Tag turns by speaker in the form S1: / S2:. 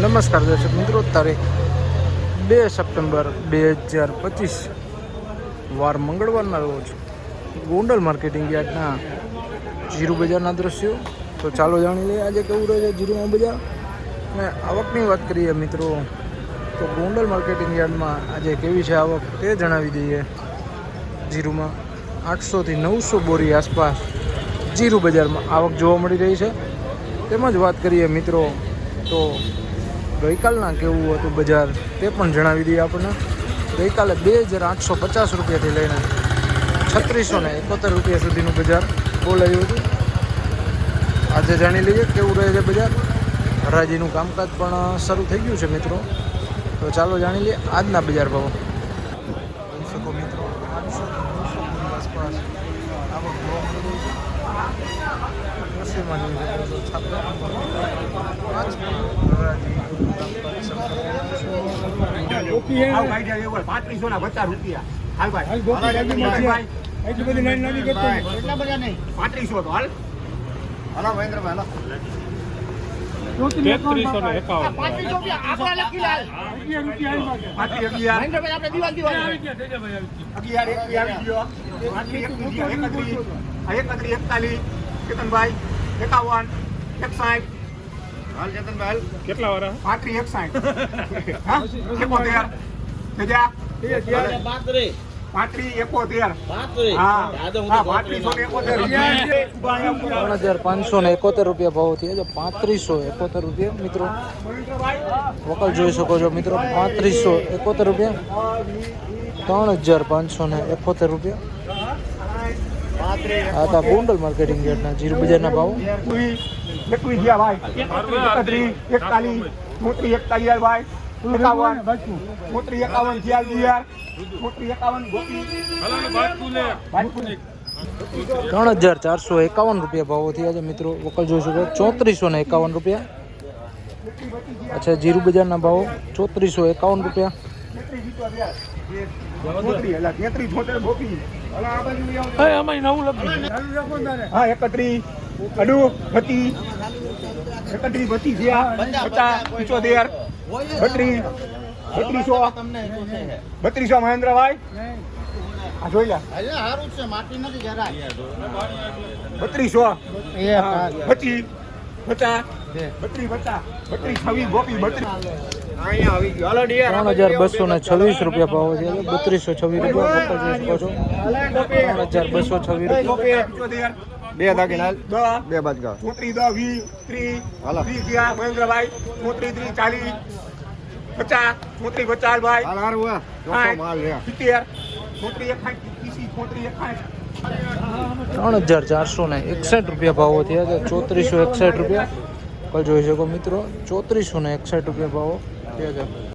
S1: નમસ્કાર દર્શક મિત્રો, તારીખ બે સપ્ટેમ્બર બે હજાર પચીસ, વાર મંગળવારના રોજ ગોંડલ માર્કેટિંગ યાર્ડના જીરુ બજારના દ્રશ્યો. તો ચાલો જાણી લઈએ આજે કેવું રહે છે જીરુમાં બજાર. અને આવકની વાત કરીએ મિત્રો, તો ગોંડલ માર્કેટિંગ યાર્ડમાં આજે કેવી છે આવક તે જણાવી દઈએ. જીરુમાં આઠસોથી નવસો બોરી આસપાસ જીરુ બજારમાં આવક જોવા મળી રહી છે. તેમજ વાત કરીએ મિત્રો, તો ગઈકાલના કેવું હતું બજાર તે પણ જણાવી દઈએ આપણને. ગઈકાલે બે હજાર આઠસો પચાસ રૂપિયાથી લઈને છત્રીસો ને એકોતેર રૂપિયા સુધીનું બજાર બોલાયું હતું. આજે જાણી લઈએ કેવું રહે છે બજાર. હરાજીનું કામકાજ પણ શરૂ થઈ ગયું છે મિત્રો. તો ચાલો જાણી લઈએ આજના બજાર ભાવો. મિત્રો
S2: પાંત્રીસો ના પચાસ રૂપિયા હાલ ભાઈ
S3: હાલ
S2: હાલ
S3: એટલી
S2: પાંત્રીસો હાલ
S3: તેત્રીસો ને
S2: આ
S3: એકાવન
S2: રૂપિયા આપણા
S3: અગિયાર રૂપિયા આવી
S2: મહેન્દ્રભાઈ એકતાલીસ કેતનભાઈ એકાવન એકસાઠ હાલ
S3: કેટલા વાળા
S2: એકસાઠ. હા? એકોતેર એકોતેર
S1: ત્રણ હજાર પાંચસો ને એકોતેર રૂપિયા ભાવ થયા. છે પાંત્રીસો એકોતેર રૂપિયા મિત્રો. વકલ જોઈ શકો છો મિત્રો. પાંત્રીસો એકોતેર રૂપિયા. ત્રણ હજાર પાંચસો ને એકોતેર રૂપિયા. આ તો ગોંડલ માર્કેટિંગ યાર્ડના જીરુ બજારના ભાવ.
S2: એકવીસ ગયા ભાઈ એકત્રીસ એકતાલીસ મોટરી એકતાલીસ ભાઈ
S1: ત્રણ હજાર ચારસો એકાવન રૂપિયા ભાવો થયા છે મિત્રો. વકલ જોઈ શકો ચોત્રીસો ને એકાવન રૂપિયા. અચ્છા, જીરું બજારના ભાવો ચોત્રીસો એકાવન રૂપિયા.
S2: બત્રીસો બત્રીસો. મહેન્દ્રભાઈ. આ જોઈ લે. બત્રીસો. પચીસ, પચાસ. બત્રીસ પચાસ. બત્રીસ, છવ્વીસ ગોપી બત્રીસ.
S1: ત્રણ હજાર બસો ને છવ્વીસ રૂપિયા ભાવો છે બત્રીસો છવ્વીસ રૂપિયા વકલ જોઈ શકો છો ત્રણ હજાર બસો છવ્વીસ રૂપિયા.
S2: બે દાગીના. બે બાજગા. ચોત્રી દસ વીસ ત્રીસ વીસ ગયા. મહેન્દ્રભાઈ ચોત્રી ત્રીસ ચાલીસ. પચાસ. ચોત્રી પચાસ ભાઈ. સિત્તેર. ચોત્રી એકાઠ એંસી એકાઠ
S1: ત્રણ હજાર ચારસો ને એકસઠ રૂપિયા ભાવો થયા છે. ચોત્રીસો એકસઠ રૂપિયા. જોઈ શકો મિત્રો ચોત્રીસો ને એકસઠ રૂપિયા ભાવો. થયા છે